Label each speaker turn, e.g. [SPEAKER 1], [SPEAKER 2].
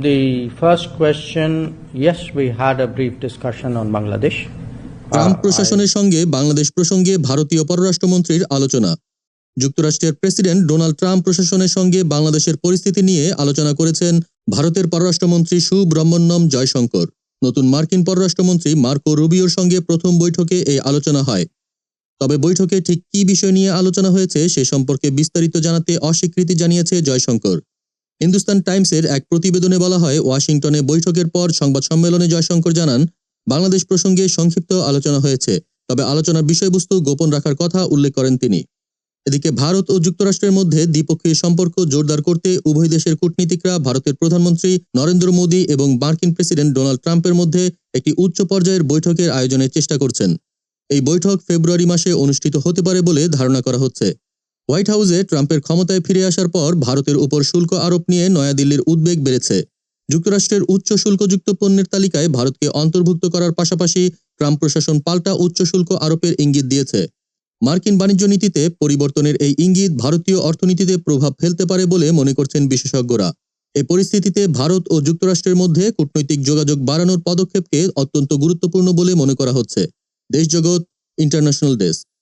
[SPEAKER 1] The first question, yes, we had a brief discussion on Bangladesh.
[SPEAKER 2] Trump প্রশাসনের সঙ্গে বাংলাদেশ প্রসঙ্গে ভারতীয় পররাষ্ট্রমন্ত্রীর আলোচনা। যুক্তরাষ্ট্রের প্রেসিডেন্ট ডোনাল্ড ট্রাম্প প্রশাসনের সঙ্গে বাংলাদেশের পরিস্থিতি নিয়ে আলোচনা করেছেন ভারতের পররাষ্ট্রমন্ত্রী সুব্রহ্মণ্যম জয়শঙ্কর। নতুন মার্কিন পররাষ্ট্রমন্ত্রী মার্কো রুবিওর সঙ্গে প্রথম বৈঠকে এই আলোচনা হয়। তবে বৈঠকে ঠিক কী বিষয় নিয়ে আলোচনা হয়েছে সে সম্পর্কে বিস্তারিত জানাতে অস্বীকৃতি জানিয়েছে জয়শঙ্কর। হিন্দুস্তান টাইমসের এক প্রতিবেদনে বলা হয়, ওয়াশিংটনে বৈঠকের পর সংবাদ সম্মেলনে জয়শঙ্কর জানান, বাংলাদেশ প্রসঙ্গে সংক্ষিপ্ত আলোচনা হয়েছে, তবে আলোচনার বিষয়বস্তু গোপন রাখার কথা উল্লেখ করেন তিনি। এদিকে ভারত ও যুক্তরাষ্ট্রের মধ্যে দ্বিপক্ষীয় সম্পর্ক জোরদার করতে উভয় দেশের কূটনীতিকরা ভারতের প্রধানমন্ত্রী নরেন্দ্র মোদী এবং মার্কিন প্রেসিডেন্ট ডোনাল্ড ট্রাম্পের মধ্যে একটি উচ্চ পর্যায়ের বৈঠকের আয়োজনের চেষ্টা করছেন। এই বৈঠক ফেব্রুয়ারি মাসে অনুষ্ঠিত হতে পারে বলে ধারণা করা হচ্ছে। হোয়াইট হাউসে ট্রাম্পের ক্ষমতায় ফিরে আসার পর ভারতের উপর শুল্ক আরোপ নিয়ে নয়াদিল্লির উদ্বেগ বেড়েছে। যুক্তরাষ্ট্রের উচ্চ শুল্কযুক্ত পণ্যের তালিকায় ভারতকে অন্তর্ভুক্ত করার পাশাপাশি ট্রাম্প প্রশাসন পাল্টা উচ্চ শুল্ক আরোপের ইঙ্গিত দিয়েছে। মার্কিন বাণিজ্য নীতিতে পরিবর্তনের এই ইঙ্গিত ভারতীয় অর্থনীতিতে প্রভাব ফেলতে পারে বলে মনে করছেন বিশেষজ্ঞরা। এই পরিস্থিতিতে ভারত ও যুক্তরাষ্ট্রের মধ্যে কূটনৈতিক যোগাযোগ বাড়ানোর পদক্ষেপকে অত্যন্ত গুরুত্বপূর্ণ বলে মনে করা হচ্ছে। Deshjagat international desk.